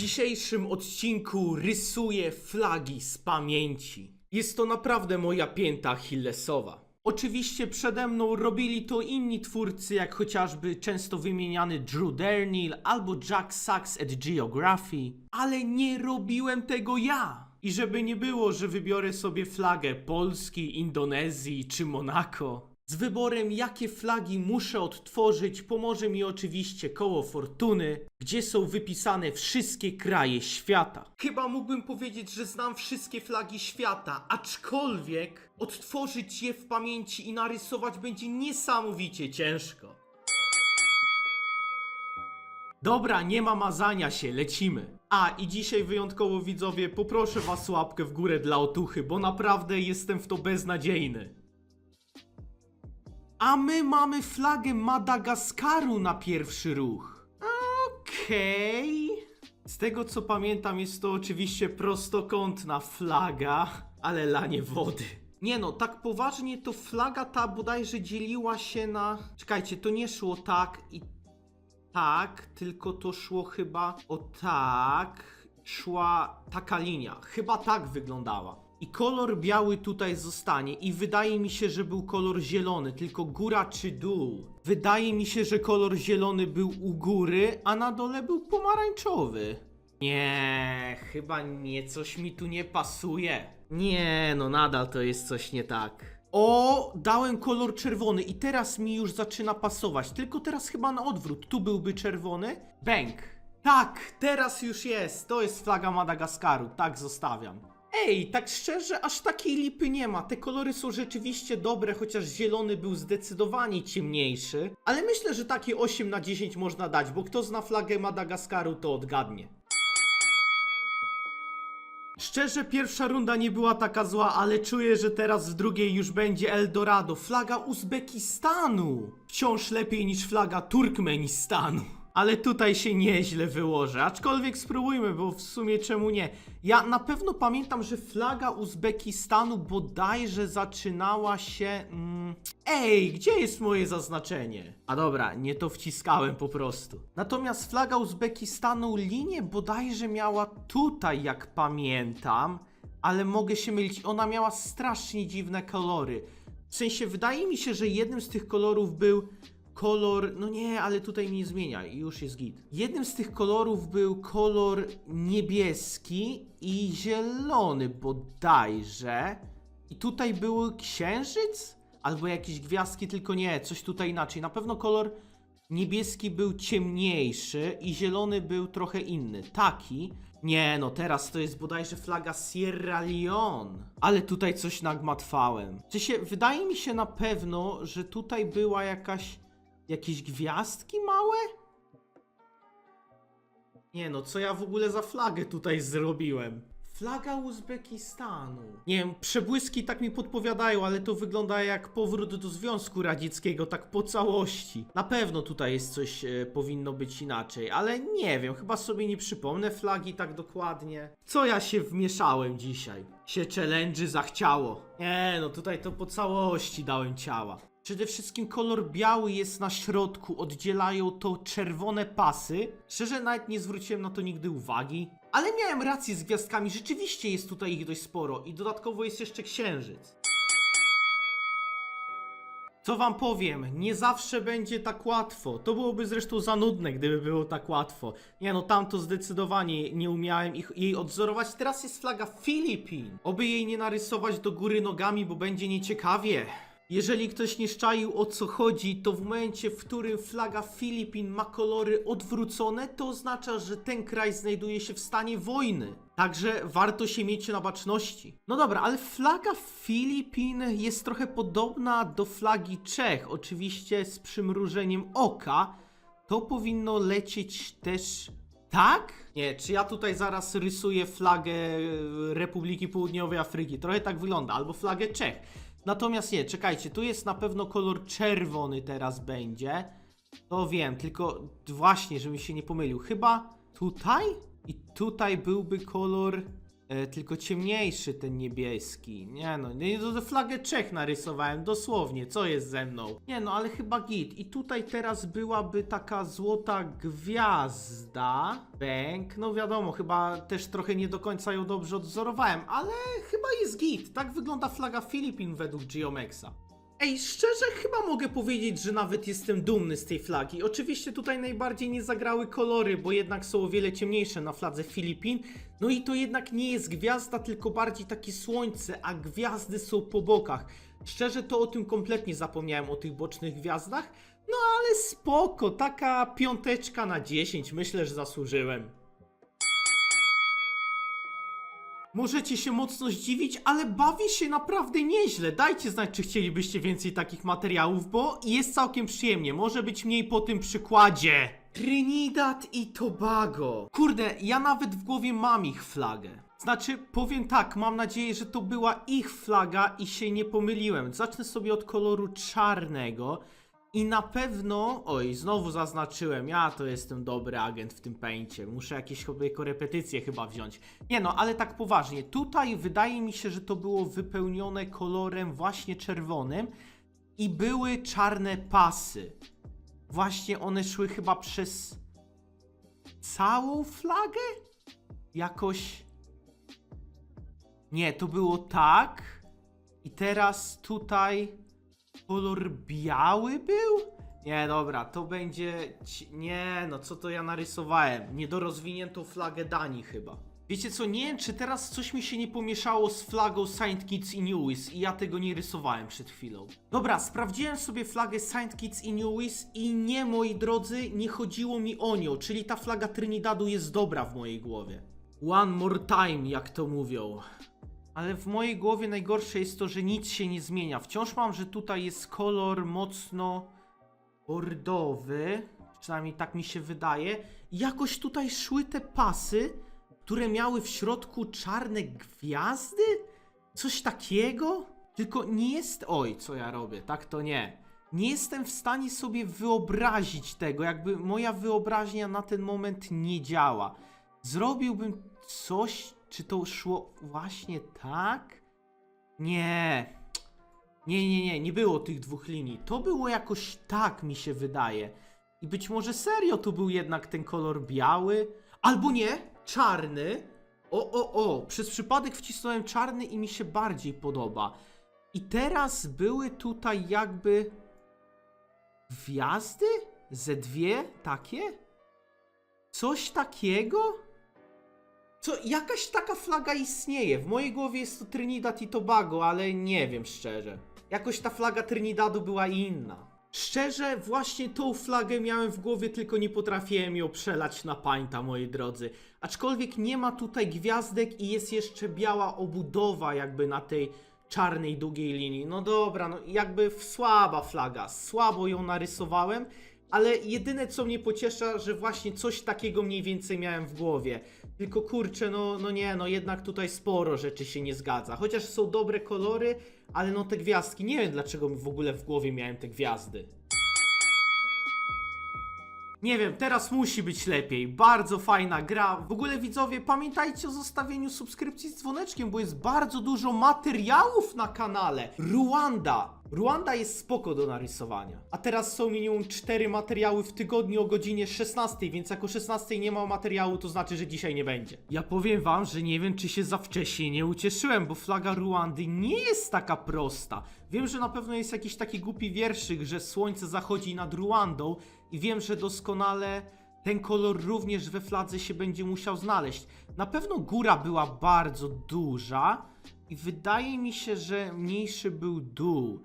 dzisiejszym odcinku rysuję flagi z pamięci. Jest to naprawdę moja pięta Achillesowa. Oczywiście przede mną robili to inni twórcy, jak chociażby często wymieniany Drew Dernill albo Jack Sachs at Geography, ale nie robiłem tego ja. I żeby nie było, że wybiorę sobie flagę Polski, Indonezji czy Monako. Z wyborem, jakie flagi muszę odtworzyć, pomoże mi oczywiście koło fortuny, gdzie są wypisane wszystkie kraje świata. Chyba mógłbym powiedzieć, że znam wszystkie flagi świata, aczkolwiek odtworzyć je w pamięci i narysować będzie niesamowicie ciężko. Dobra, nie ma mazania się, lecimy. A i dzisiaj wyjątkowo widzowie, poproszę was łapkę w górę dla otuchy, bo naprawdę jestem w to beznadziejny. A my mamy flagę Madagaskaru na pierwszy ruch. Okej. Z tego co pamiętam, jest to oczywiście prostokątna flaga, ale lanie wody. Nie no, tak poważnie to flaga ta bodajże dzieliła się na. Czekajcie, to nie szło tak i tak, tylko to szło chyba o tak. Szła taka linia. Chyba tak wyglądała. I kolor biały tutaj zostanie. I wydaje mi się, że był kolor zielony, tylko góra czy dół. Wydaje mi się, że kolor zielony był u góry, a na dole był pomarańczowy. Nie, chyba nie, coś mi tu nie pasuje. Nie, no nadal to jest coś nie tak. O, dałem kolor czerwony i teraz mi już zaczyna pasować. Tylko teraz chyba na odwrót. Tu byłby czerwony. Bęk. Tak, teraz już jest. To jest flaga Madagaskaru. Tak zostawiam. Ej, tak szczerze, aż takiej lipy nie ma. Te kolory są rzeczywiście dobre, chociaż zielony był zdecydowanie ciemniejszy. Ale myślę, że takie 8 na 10 można dać, bo kto zna flagę Madagaskaru, to odgadnie. Szczerze, pierwsza runda nie była taka zła, ale czuję, że teraz w drugiej już będzie Eldorado. Flaga Uzbekistanu! Wciąż lepiej niż flaga Turkmenistanu. Ale tutaj się nieźle wyłożę, aczkolwiek spróbujmy, bo w sumie czemu nie. Ja na pewno pamiętam, że flaga Uzbekistanu bodajże zaczynała się... Mm... Ej, gdzie jest moje zaznaczenie? A dobra, nie to wciskałem po prostu. Natomiast flaga Uzbekistanu linię bodajże miała tutaj, jak pamiętam, ale mogę się mylić, ona miała strasznie dziwne kolory. W sensie, wydaje mi się, że jednym z tych kolorów był kolor, no nie, ale tutaj nie zmienia i już jest git. Jednym z tych kolorów był kolor niebieski i zielony bodajże. I tutaj był księżyc? Albo jakieś gwiazdki, tylko nie, coś tutaj inaczej. Na pewno kolor niebieski był ciemniejszy i zielony był trochę inny. Taki. Nie, no teraz to jest bodajże flaga Sierra Leone. Ale tutaj coś nagmatwałem. Wydaje mi się na pewno, że tutaj była jakaś... Jakieś gwiazdki małe? Nie no, co ja w ogóle za flagę tutaj zrobiłem? Flaga Uzbekistanu. Nie wiem, przebłyski tak mi podpowiadają, ale to wygląda jak powrót do Związku Radzieckiego, tak po całości. Na pewno tutaj jest coś, e, powinno być inaczej, ale nie wiem, chyba sobie nie przypomnę flagi tak dokładnie. Co ja się wmieszałem dzisiaj? Się challenge zachciało. Nie no, tutaj to po całości dałem ciała. Przede wszystkim kolor biały jest na środku, oddzielają to czerwone pasy. Szczerze nawet nie zwróciłem na to nigdy uwagi. Ale miałem rację z gwiazdkami, rzeczywiście jest tutaj ich dość sporo i dodatkowo jest jeszcze księżyc. Co wam powiem, nie zawsze będzie tak łatwo. To byłoby zresztą za nudne, gdyby było tak łatwo. Nie no, tamto zdecydowanie nie umiałem ich, jej odzorować. Teraz jest flaga Filipin. Oby jej nie narysować do góry nogami, bo będzie nieciekawie. Jeżeli ktoś nie szczaił o co chodzi, to w momencie, w którym flaga Filipin ma kolory odwrócone, to oznacza, że ten kraj znajduje się w stanie wojny. Także warto się mieć na baczności. No dobra, ale flaga Filipin jest trochę podobna do flagi Czech, oczywiście z przymrużeniem oka. To powinno lecieć też tak? Nie, czy ja tutaj zaraz rysuję flagę e, Republiki Południowej Afryki? Trochę tak wygląda, albo flagę Czech. Natomiast nie, czekajcie, tu jest na pewno kolor czerwony teraz będzie. To wiem, tylko właśnie, żebym się nie pomylił. Chyba tutaj? I tutaj byłby kolor tylko ciemniejszy ten niebieski. Nie no, nie, to to flagę Czech narysowałem, dosłownie, co jest ze mną? Nie no, ale chyba git. I tutaj teraz byłaby taka złota gwiazda. Bęk, no wiadomo, chyba też trochę nie do końca ją dobrze odwzorowałem, ale chyba jest git. Tak wygląda flaga Filipin według Geomexa. Ej, szczerze chyba mogę powiedzieć, że nawet jestem dumny z tej flagi. Oczywiście tutaj najbardziej nie zagrały kolory, bo jednak są o wiele ciemniejsze na fladze Filipin. No i to jednak nie jest gwiazda, tylko bardziej takie słońce, a gwiazdy są po bokach. Szczerze to o tym kompletnie zapomniałem, o tych bocznych gwiazdach. No ale spoko, taka piąteczka na 10, myślę, że zasłużyłem. Możecie się mocno zdziwić, ale bawi się naprawdę nieźle. Dajcie znać, czy chcielibyście więcej takich materiałów, bo jest całkiem przyjemnie. Może być mniej po tym przykładzie. Trinidad i Tobago. Kurde, ja nawet w głowie mam ich flagę. Znaczy, powiem tak, mam nadzieję, że to była ich flaga i się nie pomyliłem. Zacznę sobie od koloru czarnego. I na pewno, oj, znowu zaznaczyłem, ja to jestem dobry agent w tym pęcie. Muszę jakieś sobie korepetycje chyba wziąć. Nie no, ale tak poważnie, tutaj wydaje mi się, że to było wypełnione kolorem właśnie czerwonym i były czarne pasy. Właśnie one szły chyba przez całą flagę? Jakoś. Nie, to było tak. I teraz tutaj kolor biały był? Nie, dobra, to będzie. Nie, no co to ja narysowałem? Niedorozwiniętą flagę Danii chyba. Wiecie co, nie wiem, czy teraz coś mi się nie pomieszało z flagą Saint Kitts i Nevis i ja tego nie rysowałem przed chwilą. Dobra, sprawdziłem sobie flagę Saint Kitts i Nevis i nie, moi drodzy, nie chodziło mi o nią, czyli ta flaga Trinidadu jest dobra w mojej głowie. One more time, jak to mówią. Ale w mojej głowie najgorsze jest to, że nic się nie zmienia. Wciąż mam, że tutaj jest kolor mocno bordowy. Przynajmniej tak mi się wydaje. I Jakoś tutaj szły te pasy, które miały w środku czarne gwiazdy? Coś takiego? Tylko nie jest. Oj, co ja robię? Tak to nie. Nie jestem w stanie sobie wyobrazić tego, jakby moja wyobraźnia na ten moment nie działa. Zrobiłbym coś, czy to szło właśnie tak? Nie. Nie, nie, nie, nie było tych dwóch linii. To było jakoś tak, mi się wydaje. I być może serio to był jednak ten kolor biały, albo nie, czarny. O, o, o, przez przypadek wcisnąłem czarny i mi się bardziej podoba. I teraz były tutaj jakby gwiazdy? Ze dwie takie? Coś takiego? Co, jakaś taka flaga istnieje. W mojej głowie jest to Trinidad i Tobago, ale nie wiem szczerze. Jakoś ta flaga Trinidadu była inna. Szczerze, właśnie tą flagę miałem w głowie, tylko nie potrafiłem ją przelać na pańta, moi drodzy. Aczkolwiek nie ma tutaj gwiazdek i jest jeszcze biała obudowa jakby na tej czarnej, długiej linii. No dobra, no jakby słaba flaga. Słabo ją narysowałem, ale jedyne co mnie pociesza, że właśnie coś takiego mniej więcej miałem w głowie. Tylko kurczę, no, no nie, no jednak tutaj sporo rzeczy się nie zgadza. Chociaż są dobre kolory, ale no te gwiazdki, nie wiem dlaczego w ogóle w głowie miałem te gwiazdy. Nie wiem, teraz musi być lepiej. Bardzo fajna gra. W ogóle widzowie, pamiętajcie o zostawieniu subskrypcji z dzwoneczkiem, bo jest bardzo dużo materiałów na kanale. Ruanda. Ruanda jest spoko do narysowania. A teraz są minimum 4 materiały w tygodniu o godzinie 16, więc jak o 16 nie ma materiału, to znaczy, że dzisiaj nie będzie. Ja powiem wam, że nie wiem, czy się za wcześnie nie ucieszyłem, bo flaga Ruandy nie jest taka prosta. Wiem, że na pewno jest jakiś taki głupi wierszyk, że słońce zachodzi nad Ruandą i wiem, że doskonale ten kolor również we fladze się będzie musiał znaleźć. Na pewno góra była bardzo duża i wydaje mi się, że mniejszy był dół.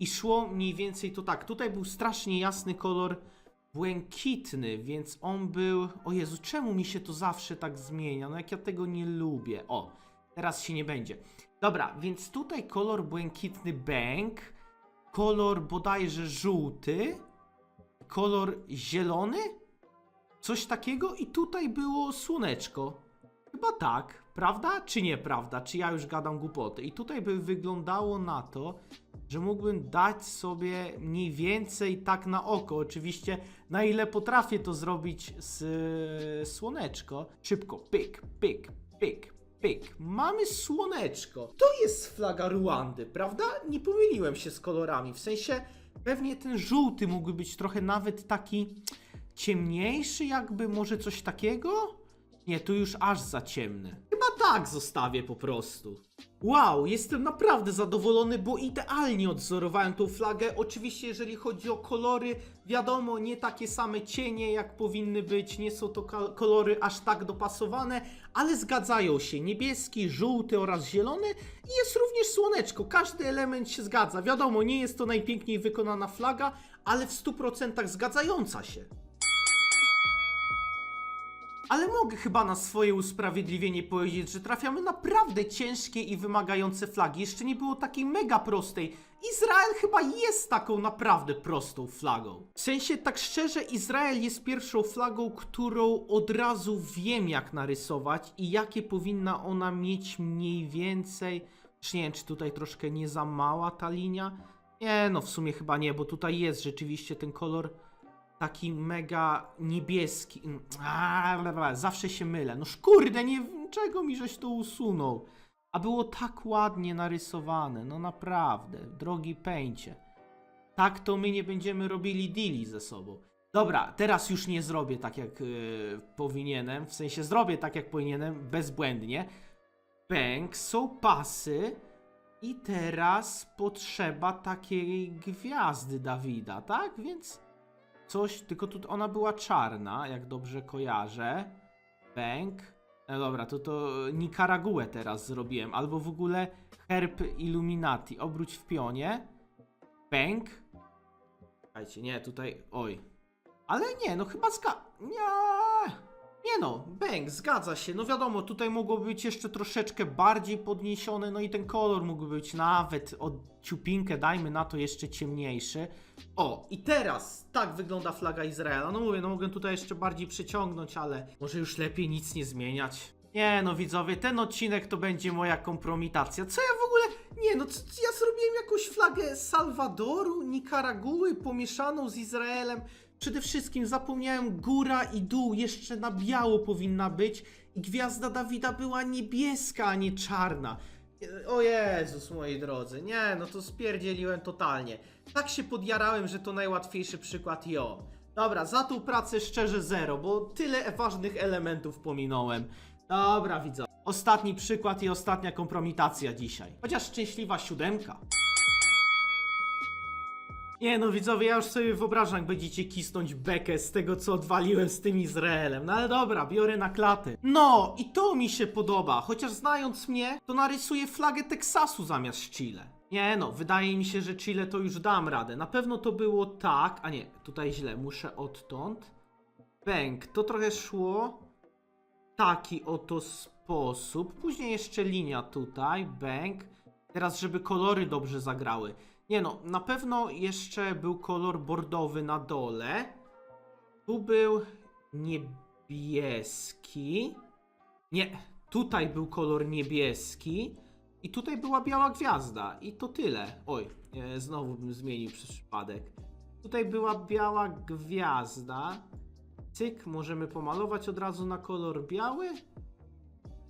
I szło mniej więcej to tak. Tutaj był strasznie jasny kolor błękitny, więc on był. O Jezu, czemu mi się to zawsze tak zmienia? No jak ja tego nie lubię. O, teraz się nie będzie. Dobra, więc tutaj kolor błękitny bęk, kolor bodajże żółty, kolor zielony? Coś takiego i tutaj było słoneczko. Chyba tak, prawda czy nieprawda? Czy ja już gadam głupoty? I tutaj by wyglądało na to, że mógłbym dać sobie mniej więcej tak na oko. Oczywiście, na ile potrafię to zrobić z e, słoneczko. Szybko, pyk, pyk, pyk, Pyk, mamy słoneczko. To jest flaga Ruandy, prawda? Nie pomyliłem się z kolorami. W sensie, pewnie ten żółty mógłby być trochę nawet taki ciemniejszy, jakby może coś takiego? Nie, tu już aż za ciemny. Chyba tak zostawię po prostu. Wow, jestem naprawdę zadowolony, bo idealnie odzorowałem tą flagę. Oczywiście, jeżeli chodzi o kolory, wiadomo, nie takie same cienie, jak powinny być, nie są to kolory aż tak dopasowane, ale zgadzają się niebieski, żółty oraz zielony i jest również słoneczko. Każdy element się zgadza. Wiadomo, nie jest to najpiękniej wykonana flaga, ale w 100% zgadzająca się. Ale mogę chyba na swoje usprawiedliwienie powiedzieć, że trafiamy naprawdę ciężkie i wymagające flagi. Jeszcze nie było takiej mega prostej. Izrael chyba jest taką naprawdę prostą flagą. W sensie, tak szczerze, Izrael jest pierwszą flagą, którą od razu wiem jak narysować i jakie powinna ona mieć mniej więcej. Już nie wiem, czy tutaj troszkę nie za mała ta linia. Nie, no w sumie chyba nie, bo tutaj jest rzeczywiście ten kolor taki mega niebieski. Mm, A, bla, bla, zawsze się mylę. No kurde, nie, czego mi żeś to usunął? A było tak ładnie narysowane, no naprawdę, drogi pęcie. Tak to my nie będziemy robili deali ze sobą. Dobra, teraz już nie zrobię tak jak yy, powinienem, w sensie zrobię tak jak powinienem, bezbłędnie. Bęk, są pasy i teraz potrzeba takiej gwiazdy Dawida, tak? Więc coś, tylko tu ona była czarna, jak dobrze kojarzę. Bęk. No dobra, to to Nikaraguę teraz zrobiłem, albo w ogóle herb Illuminati. Obróć w pionie. Bęk. Słuchajcie, nie, tutaj, oj. Ale nie, no chyba zga... Nie. Nie no, bęk, zgadza się. No wiadomo, tutaj mogłoby być jeszcze troszeczkę bardziej podniesione, no i ten kolor mógłby być nawet od ciupinkę, dajmy na to jeszcze ciemniejszy. O, i teraz tak wygląda flaga Izraela. No mówię, no mogę tutaj jeszcze bardziej przyciągnąć, ale może już lepiej nic nie zmieniać. Nie no widzowie, ten odcinek to będzie moja kompromitacja. Co ja w ogóle... Nie no, co, ja zrobiłem jakąś flagę Salwadoru, Nikaraguły pomieszaną z Izraelem. Przede wszystkim zapomniałem góra i dół, jeszcze na biało powinna być. I gwiazda Dawida była niebieska, a nie czarna. O Jezus, moi drodzy, nie, no to spierdzieliłem totalnie. Tak się podjarałem, że to najłatwiejszy przykład i o. Dobra, za tą pracę szczerze zero, bo tyle ważnych elementów pominąłem. Dobra, widzę. Ostatni przykład i ostatnia kompromitacja dzisiaj. Chociaż szczęśliwa siódemka. Nie no widzowie, ja już sobie wyobrażam, jak będziecie kisnąć bekę z tego, co odwaliłem z tym Izraelem. No ale dobra, biorę na klaty. No, i to mi się podoba. Chociaż znając mnie, to narysuję flagę Teksasu zamiast Chile. Nie no, wydaje mi się, że Chile to już dam radę. Na pewno to było tak, a nie, tutaj źle, muszę odtąd. Bęk, to trochę szło taki oto sposób. Później jeszcze linia tutaj, bęk. Teraz, żeby kolory dobrze zagrały. Nie no, na pewno jeszcze był kolor bordowy na dole. Tu był niebieski. Nie, tutaj był kolor niebieski. I tutaj była biała gwiazda. I to tyle. Oj, e, znowu bym zmienił przez przypadek. Tutaj była biała gwiazda. Cyk, możemy pomalować od razu na kolor biały.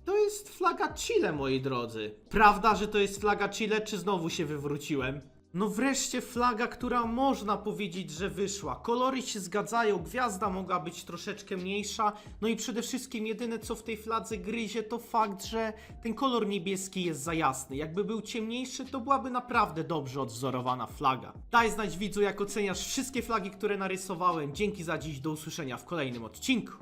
To jest flaga Chile, moi drodzy. Prawda, że to jest flaga Chile, czy znowu się wywróciłem? No wreszcie flaga, która można powiedzieć, że wyszła. Kolory się zgadzają, gwiazda mogła być troszeczkę mniejsza. No i przede wszystkim jedyne co w tej fladze gryzie to fakt, że ten kolor niebieski jest za jasny. Jakby był ciemniejszy, to byłaby naprawdę dobrze odwzorowana flaga. Daj znać widzu, jak oceniasz wszystkie flagi, które narysowałem. Dzięki za dziś, do usłyszenia w kolejnym odcinku.